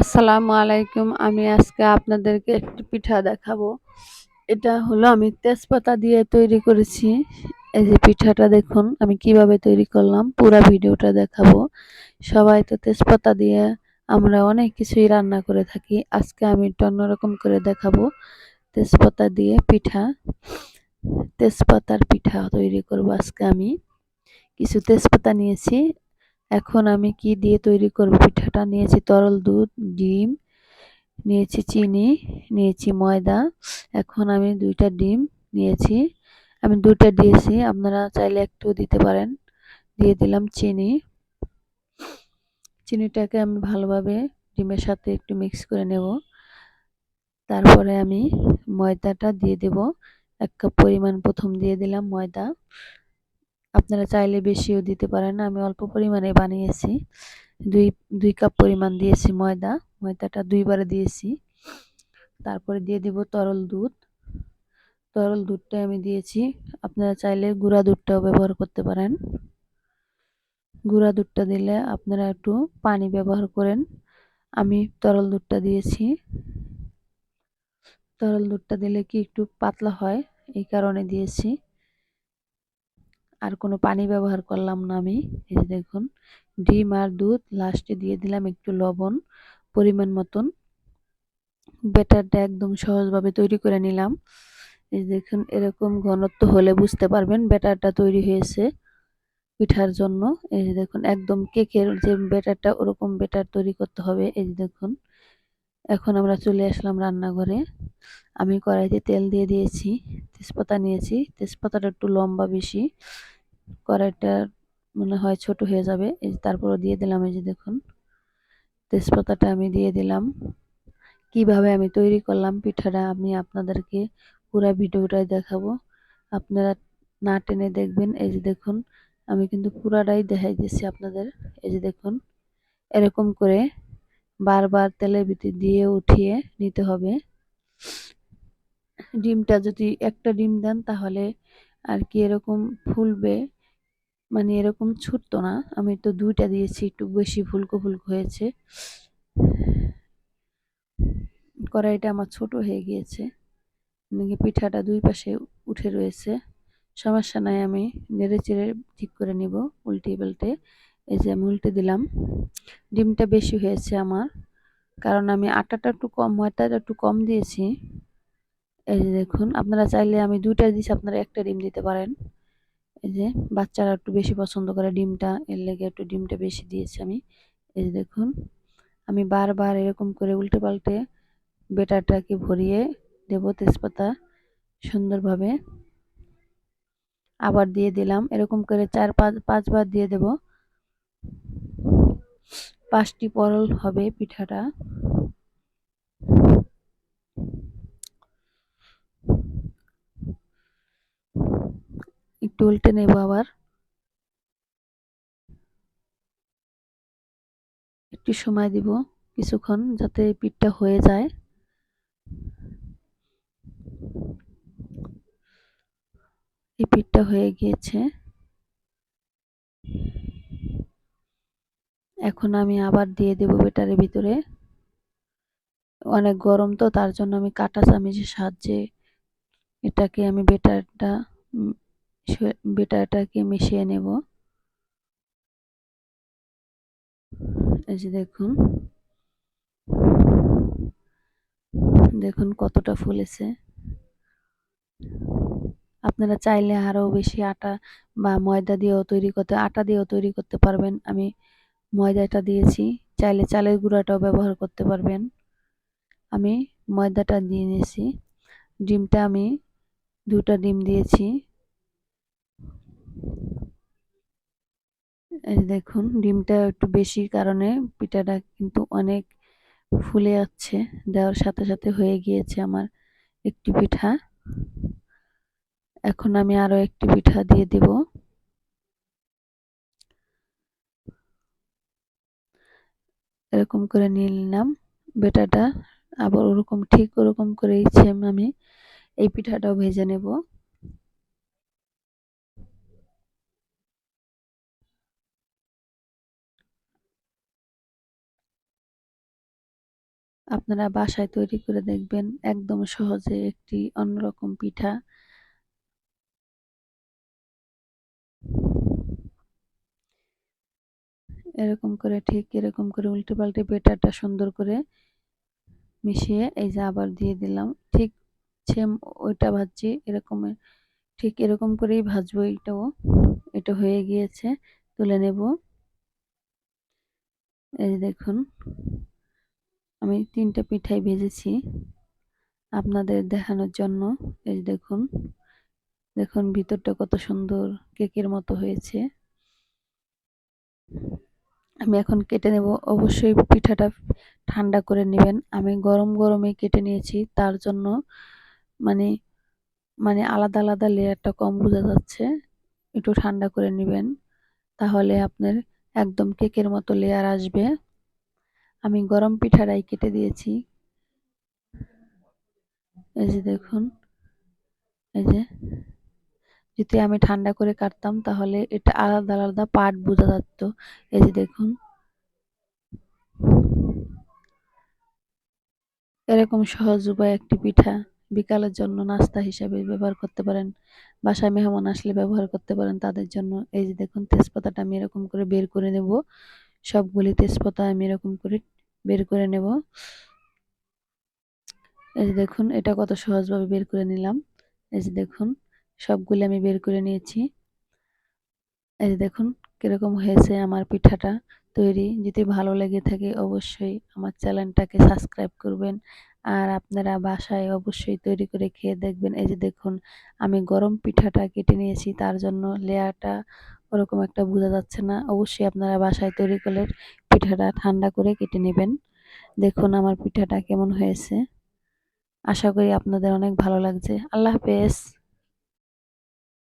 আসসালামু আলাইকুম। আমি আজকে আপনাদেরকে একটি পিঠা দেখাবো। এটা হলো আমি তেজপাতা দিয়ে তৈরি করেছি। এই যে পিঠাটা দেখুন, আমি কীভাবে তৈরি করলাম, পুরো ভিডিওটা দেখাবো। সবাই তো তেজপাতা দিয়ে আমরা অনেক কিছুই রান্না করে থাকি। আজকে আমি একটু অন্যরকম করে দেখাবো তেজপাতা দিয়ে পিঠা। তেজপাতার পিঠা তৈরি করব আজকে আমি। কিছু তেজপাতা নিয়েছি। এখন আমি কি দিয়ে তৈরি করব? পিঠাটা নিয়েছি তরল দুধ, ডিম, নিয়েছি চিনি, নিয়েছি ময়দা। এখন আমি দুইটা ডিম নিয়েছি। আমি দুইটা দিয়েছি, আপনারা চাইলে একটু দিতে পারেন। দিয়ে দিলাম চিনি। চিনিটাকে আমি ভালোভাবে ডিমের সাথে একটু মিক্স করে নেব। তারপরে আমি ময়দাটা দিয়ে দেব। এক কাপ পরিমাণ প্রথম দিয়ে দিলাম ময়দা। আপনারা চাইলে বেশিও দিতে পারেন আমি অল্প পরিমাণে বানিয়েছি। দুই দুই কাপ পরিমাণ দিয়েছি ময়দা। ময়দাটা দুইবারে দিয়েছি। তারপরে দিয়ে দিব তরল দুধ। তরল দুধটা আমি দিয়েছি। আপনারা চাইলে গুঁড়া দুধটাও ব্যবহার করতে পারেন। গুঁড়া দুধটা দিলে আপনারা একটু পানি ব্যবহার করেন। আমি তরল দুধটা দিয়েছি। তরল দুধটা দিলে কি একটু পাতলা হয়, এই কারণে দিয়েছি। আর কোনো পানি ব্যবহার করলাম না আমি। এই যে দেখুন, ডিম আর দুধ লাস্টে দিয়ে দিলাম একটু লবণ, পরিমাণ মতন। ব্যাটারটা একদম সহজভাবে তৈরি করে নিলাম। এই দেখুন, এরকম ঘনত্ব হলে বুঝতে পারবেন ব্যাটারটা তৈরি হয়েছে পিঠার জন্য। এই যে দেখুন, একদম কেকের যে ব্যাটারটা, ওরকম ব্যাটার তৈরি করতে হবে। এই যে দেখুন এখন আমরা চলে আসলাম রান্নাঘরে। আমি কড়াইতে তেল দিয়ে দিয়েছি, তেজপাতা নিয়েছি। তেজপাতাটা একটু লম্বা বেশি, কড়াইটা মনে হয় ছোট হয়ে যাবে। এই তারপরও দিয়ে দিলাম, এই যে দেখুন, তেজপাতাটা আমি দিয়ে দিলাম। কীভাবে আমি তৈরি করলাম পিঠাটা, আমি আপনাদেরকে পুরো ভিডিওটাই দেখাবো। আপনারা না টেনে দেখবেন, এই যে দেখুন, আমি কিন্তু পুরাটাই দেখাই দিচ্ছি আপনাদের। এই যে দেখুন, এরকম করে বারবার তেলের ভিতর দিয়ে উঠিয়ে নিতে হবে। ডিমটা যদি একটা ডিম দেন তাহলে আর কি এরকম ফুলবে মানে এরকম ছুটতো না। আমি তো দুইটা দিয়েছি, একটু বেশি ফুলকো ফুলকো হয়েছে। কড়াইটা আমার ছোট হয়ে গিয়েছে। পিঠাটা দুই পাশে উঠে রয়েছে। সমস্যা নাই, আমি নেড়ে চেড়ে ঠিক করে নিব উল্টে পাল্টে। এই যে আমি উল্টে দিলাম। ডিমটা বেশি হয়েছে আমার, কারণ আমি আটাটা একটু কম, ময়দাটা একটু কম দিয়েছি। এই যে দেখুন, আপনারা চাইলে আমি দুইটা দিয়েছি, আপনারা একটা ডিম দিতে পারেন। এই যে বাচ্চারা একটু বেশি পছন্দ করে ডিমটা, এর লেগে একটু ডিমটা বেশি দিয়েছি আমি। এই যে দেখুন, আমি বারবার এরকম করে উল্টে পাল্টে বেটারটাকে ভরিয়ে দেব তেজপাতা সুন্দরভাবে। আবার দিয়ে দিলাম, এরকম করে চার, পাঁচ, পাঁচবার দিয়ে দেব। পাঁচটি পরল হবে পিঠাটা। একটু উল্টে নেব আবার। একটু সময় দিব কিছুক্ষণ যাতে পিঠটা হয়ে যায়। এই পিঠটা হয়ে গিয়েছে। এখন আমি আবার দিয়ে দেব বেটারের ভিতরে। অনেক গরম তো, তার জন্য আমি কাটা চামিচের সাহায্যে এটাকে আমি বেটারটা বেটারটাকে মিশিয়ে নেব। এই যে দেখুন। দেখুন কতটা ফুলেছে। আপনারা চাইলে আরও বেশি আটা বা ময়দা দিয়েও তৈরি করতে, আটা দিয়েও তৈরি করতে পারবেন। আমি ময়দাটা দিয়েছি। চাইলে চালের গুঁড়াটাও ব্যবহার করতে পারবেন। আমি ময়দাটা দিয়ে নিয়েছি। ডিমটা আমি দুটা ডিম দিয়েছি। দেখুন, ডিমটা একটু বেশি কারণে পিঠাটা কিন্তু অনেক ফুলে যাচ্ছে দেওয়ার সাথে সাথে হয়ে গিয়েছে আমার একটি পিঠা। এখন আমি আরও একটি পিঠা দিয়ে দিব। এরকম করে নিয়ে নিলাম। বেটাটা আবার ওরকম ঠিক ওরকম করেই সেম আমি এই পিঠাটাও ভেজে নেব। আপনারা বাসায় তৈরি করে দেখবেন একদম সহজে একটি অন্যরকম পিঠা। এরকম করে ঠিক এরকম করে উল্টে পাল্টে বেটারটা সুন্দর করে মিশিয়ে এই যে আবার দিয়ে দিলাম। ঠিক সেম ওইটা ভাজছি এরকম ঠিক এরকম করেই ভাজবো এটাও এটা হয়ে গিয়েছে, তুলে নেব। এই দেখুন, আমি তিনটা পিঠাই ভেজেছি আপনাদের দেখানোর জন্য। এই দেখুন দেখুন ভিতরটা কত সুন্দর কেকের মতো হয়েছে। আমি এখন কেটে নেব। অবশ্যই পিঠাটা ঠান্ডা করে নেবেন। আমি গরম গরমে কেটে নিয়েছি। তার জন্য মানে মানে আলাদা আলাদা লেয়ারটা কম বোঝা যাচ্ছে। একটু ঠান্ডা করে নেবেন। তাহলে আপনার একদম কেকের মতো লেয়ার আসবে। আমি গরম পিঠাটাই কেটে দিয়েছি। এই যে দেখুন। এই যে যদি আমি ঠান্ডা করে কাটতাম, তাহলে এটা আলাদা আলাদা পার্ট বোঝা যাচ্ছে এই যে দেখুন। এরকম সহজ উপায় একটি পিঠা বিকালের জন্য নাস্তা হিসাবে ব্যবহার করতে পারেন। বাসায় মেহমান আসলে ব্যবহার করতে পারেন তাদের জন্য। এই যে দেখুন, তেজপাতাটা আমি এরকম করে বের করে নেব। সবগুলি তেজপাতা আমি এরকম করে বের করে নেব। এই যে দেখুন, এটা কত সহজভাবে বের করে নিলাম। এই যে দেখুন। সবগুলি আমি বের করে নিয়েছি। এই দেখুন কীরকম হয়েছে আমার পিঠাটা তৈরি। যদি ভালো লেগে থাকে অবশ্যই আমার চ্যানেলটাকে সাবস্ক্রাইব করবেন। আর আপনারা বাসায় অবশ্যই তৈরি করে খেয়ে দেখবেন। এই যে দেখুন আমি গরম পিঠাটা কেটে নিয়েছি, তার জন্য লেয়ারটা ওরকম একটা বোঝা যাচ্ছে না। অবশ্যই আপনারা বাসায় তৈরি করলে পিঠাটা ঠান্ডা করে কেটে নেবেন। দেখুন আমার পিঠাটা কেমন হয়েছে। আশা করি আপনাদের অনেক ভালো লাগছে। আল্লাহ হাফেজ।